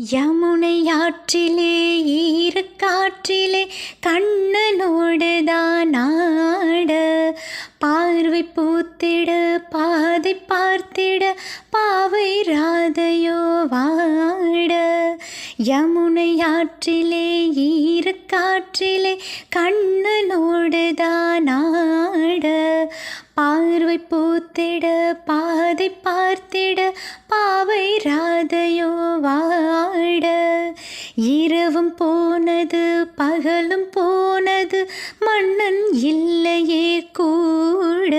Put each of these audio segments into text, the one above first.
யமுனை ஆற்றிலே ஈரக்காற்றிலே கண்ணனோடுதான் ஆட. பார்வை பூத்திட பாதை பார்த்திட பாவை ராதையோ வாட. யமுனை ஆற்றிலே ஈரக்காற்றிலே கண்ணனோடுதான் ஆட. பார்வை பூத்திட பாதை பார்த்திட இரவும் போனது பகலும் போனது மன்னன் இல்லையே கூட.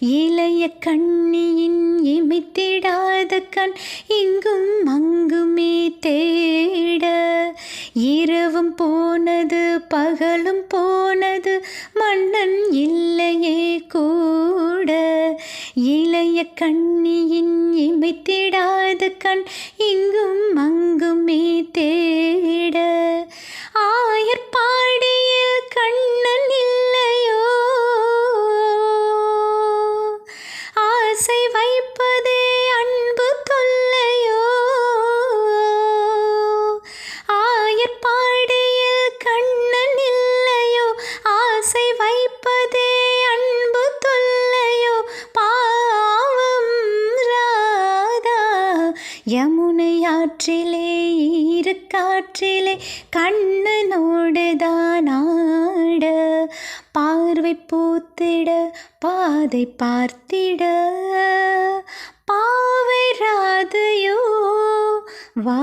இளைய கண்ணியின் இமித்திடாத கண் இங்கும் அங்குமே தேட. இரவும் போனது பகலும் போனது மன்னன் இல்லையே கூட. கண்ணியின் இமைத்திடாத கண் இங்கும் அங்குமே தே யமுனை ஆற்றிலே ஈரக்காற்றிலே கண்ணனோடு தான் பார்வை பூத்திட பாதை பார்த்திட. பாவை ராதையோ வா